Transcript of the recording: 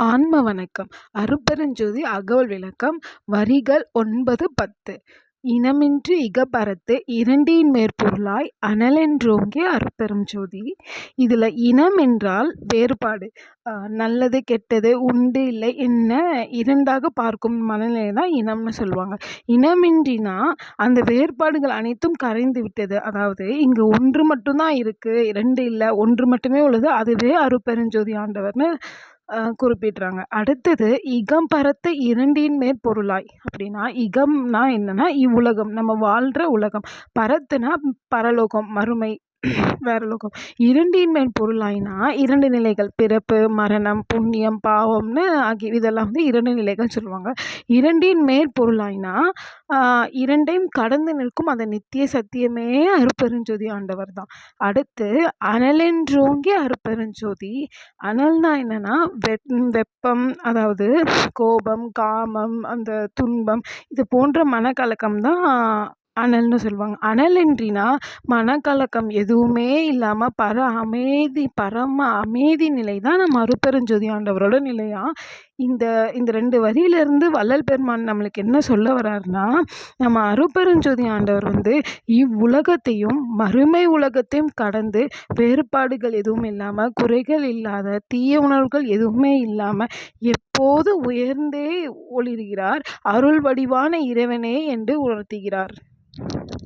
ஆன்ம வணக்கம் அருப்பெருஞ்சோதி அகவல் விளக்கம் வரிகள் ஒன்பது பத்து. இனமின்றி இகபரத்து இரண்டின் மேற்பொருளாய் அனலென்றோங்கே அருப்பெருஞ்சோதி. இதில் இனம் என்றால் வேறுபாடு நல்லது கெட்டது உண்டு இல்லை என்ன இரண்டாக பார்க்கும் மனநிலை தான் இனம்னு சொல்லுவாங்க. இனமின்றினா அந்த வேறுபாடுகள் அனைத்தும் கரைந்து விட்டது. அதாவது இங்கே ஒன்று மட்டும்தான் இருக்குது இரண்டு இல்லை ஒன்று மட்டுமே உள்ளது அதுவே அருப்பெருஞ்சோதி ஆண்டவர்னு குறிப்பிடுறாங்க. அடுத்தது இகம் பரத்த இரண்டின் மேற்பொருளாய் அப்படின்னா இகம்னா என்னன்னா இவ்வுலகம். நம்ம வாழ்கிற உலகம். பரத்துனா பரலோகம். மறுமை வேற லோகம். இரண்டின் மேல் பொருளாயினா இரண்டு நிலைகள் பிறப்பு மரணம் புண்ணியம் பாவம்னு ஆகிய இதெல்லாம் வந்து இரண்டு நிலைகள் சொல்லுவாங்க. இரண்டின் மேற் பொருளாயினா இரண்டையும் கடந்து நிற்கும் அந்த நித்திய சத்தியமே அருப்பெருஞ்சோதி ஆண்டவர் தான். அடுத்து அனலென்றோங்கி அருப்பெருஞ்சோதி. அனல்னா என்னன்னா வெப்பம் அதாவது கோபம் காமம் அந்த துன்பம் இது போன்ற மனக்கலக்கம் தான் அனல்னு சொல்லுவாங்க. அனலின்றினா மனக்கலக்கம் எதுவுமே இல்லாமல் பர அமைதி பரம அமைதி நிலை தான் நம்ம அருப்பெருஞ்சோதி ஆண்டவரோட நிலையாக இந்த இந்த ரெண்டு வரியிலேருந்து வள்ளல் பெருமான் நம்மளுக்கு என்ன சொல்ல வர்றாருன்னா நம்ம அருப்பெருஞ்சோதி ஆண்டவர் வந்து இவ்வுலகத்தையும் மறுமை உலகத்தையும் கடந்து வேறுபாடுகள் எதுவும் இல்லாமல் குறைகள் இல்லாத தீய உணர்வுகள் எதுவுமே இல்லாமல் எப்போது உயர்ந்தே ஒளிர்கிறார் அருள் வடிவான இறைவனே என்று உணர்த்துகிறார். Thank you.